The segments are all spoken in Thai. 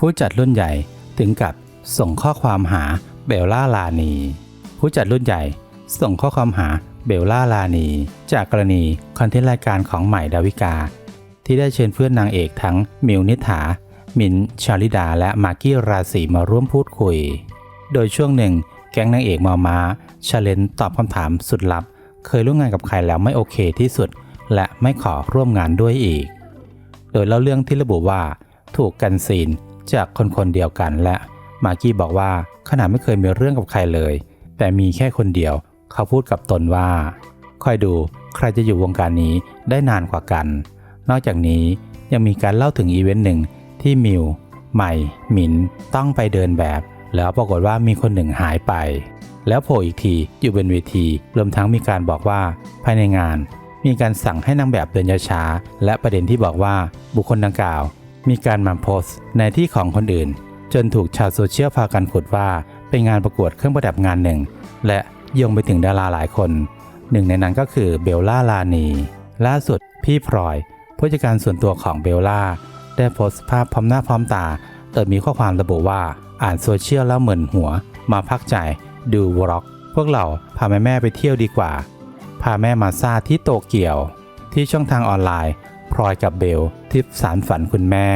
ผู้จัดรุ่นใหญ่ถึงกับส่งข้อความหาเบลล่าลานี ผู้จัดรุ่นใหญ่ส่งข้อความหาเบลล่าลานี จากกรณีคอนเทนต์รายการของใหม่ดาวิกา ที่ได้เชิญเพื่อนนางเอกทั้งมิวนิษฐามินชาลิดา และมากกี้ราศีมาร่วมพูดคุย โดยช่วงหนึ่งแก๊งนางเอกมอมาชาเลนตอบคำถามสุดลับ เคยร่วมงานกับใครแล้วไม่โอเคที่สุด และไม่ขอร่วมงานด้วยอีก โดยเล่าเรื่องที่ระบุว่า ถูกกันซีน จากคนคนเดียวกันและมากกี้บอกว่าขนาดไม่เคยมีเรื่องกับใครเลย แต่มีแค่คนเดียว เขาพูดกับตนว่าคอยดูใครจะอยู่วงการนี้ได้นานกว่ากัน นอกจากนี้ยังมีการเล่าถึงอีเวนต์หนึ่งที่มิวใหม่หมินต้องไปเดินแบบ แล้วปรากฏว่ามีคนหนึ่งหายไป แล้วโผล่อีกทีอยู่บนเวทีรวมทั้งมีการบอกว่าภายในงาน มีการสั่งให้นางแบบเดินช้าๆและประเด็นที่บอกว่าบุคคลดังกล่าว มีการมาโพสต์ในที่ของคนอื่น จนถูกชาวโซเชียลพากันขุดว่าเป็นงานประกวดเครื่องประดับงานหนึ่ง และยงไปถึงดาราหลายคน หนึ่งในนั้นก็คือเบลล่าลานี ล่าสุดพี่พลอย ผู้จัดการส่วนตัวของเบลล่า ได้โพสต์ภาพพร้อมหน้าพร้อมตาโดยมีข้อความระบุว่าอ่านโซเชียลแล้วเหมือนหัว มาพักใจดูวล็อก พวกเราพาแม่แม่ไปเที่ยวดีกว่า พาแม่มาซาที่โตเกียว ที่ช่องทางออนไลน์ พลอยกับเบลทิปสารฝันคุณแม่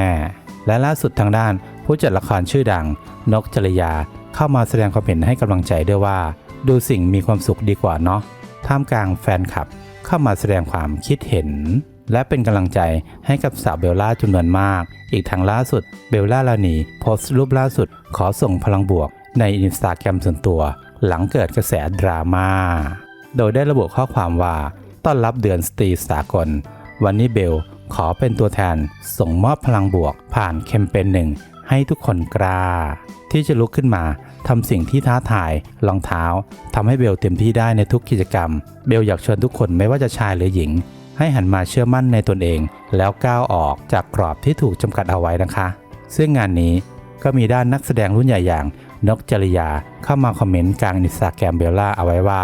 และล่าสุดทางด้าน ผู้จัดละครชื่อดัง นกจริยา เข้ามาแสดงความเห็นให้กำลังใจด้วยว่า ดูสิ่งมีความสุขดีกว่าเนาะท่ามกลางแฟนคลับเข้ามาแสดงความคิดเห็น และเป็นกำลังใจให้กับสาวเบลล่าจำนวนมาก อีกทางล่าสุดเบลล่าลานีโพสต์รูปล่าสุด ขอส่งพลังบวก ในอินสตาแกรมส่วนตัว หลังเกิดกระแสดราม่าโดยได้ระบุข้อความว่า ต้อนรับเดือนสตรีสากล วันนี้เบลขอเป็นตัวแทนส่งมอบพลังบวกผ่านแคมเปญหนึ่งให้ทุกคนกล้า ที่จะลุกขึ้นมาทำสิ่งที่ท้าทายรองเท้าทำให้เบลเต็มที่ได้ในทุกกิจกรรม เบลอยากชวนทุกคนไม่ว่าจะชายหรือหญิง ให้หันมาเชื่อมั่นในตนเอง แล้วก้าวออกจากกรอบที่ถูกจำกัดเอาไว้นะคะ ซึ่งงานนี้ก็มีด้านนักแสดงรุ่นใหญ่อย่างนกจริยาเข้ามาคอมเมนต์กลางอินสตาแกรมเบลล่าเอาไว้ว่า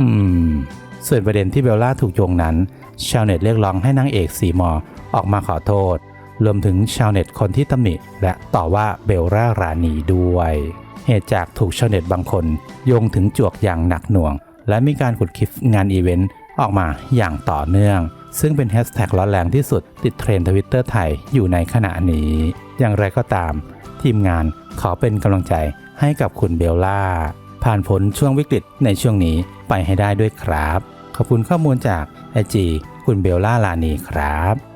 อืม ส่วนประเด็นที่เบลล่าถูกโยงนั้น ชาวเน็ตเรียกร้องให้นางเอกสีมอออกมาขอโทษ รวมถึงชาวเน็ตคนที่ตำหนิและต่อว่าเบลล่ารานีด้วย เหตุจากถูกชาวเน็ตบางคน โยงถึงจวกอย่างหนักหน่วง และมีการขุดคลิปงานอีเวนต์ออกมาอย่างต่อเนื่อง ซึ่งเป็นแฮชแท็กร้อนแรงที่สุดติดเทรนด์ทวิตเตอร์ไทยอยู่ในขณะนี้ อย่างไรก็ตาม ทีมงานขอเป็นกำลังใจให้กับคุณเบลล่า ผ่านพ้นช่วงวิกฤตในช่วงนี้ไปให้ได้ด้วยครับ ขอบคุณข้อมูลจากไอจีคุณเบลล่าลานีครับ